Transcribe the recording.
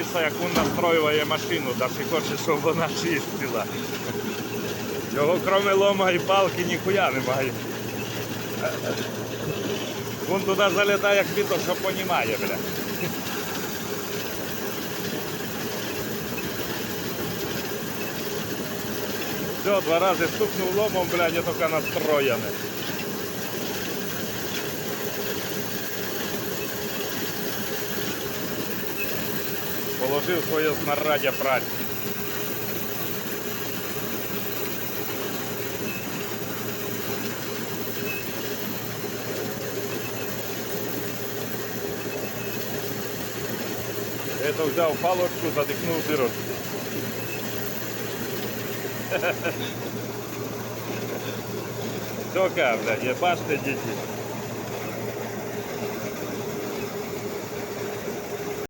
подивитися, як він настроює машину, навіть хоче, щоб вона чистила. Його крім лома і палки ніхуя немає. Він туди залітає, як біто, що понімає, бля. Все, два рази стукнув ломом, блядь, я тільки настроєне. Положив своє снаряддя праці. Это взяв палочку, задихнув дирочку. Все, блядь, є бачите, діти.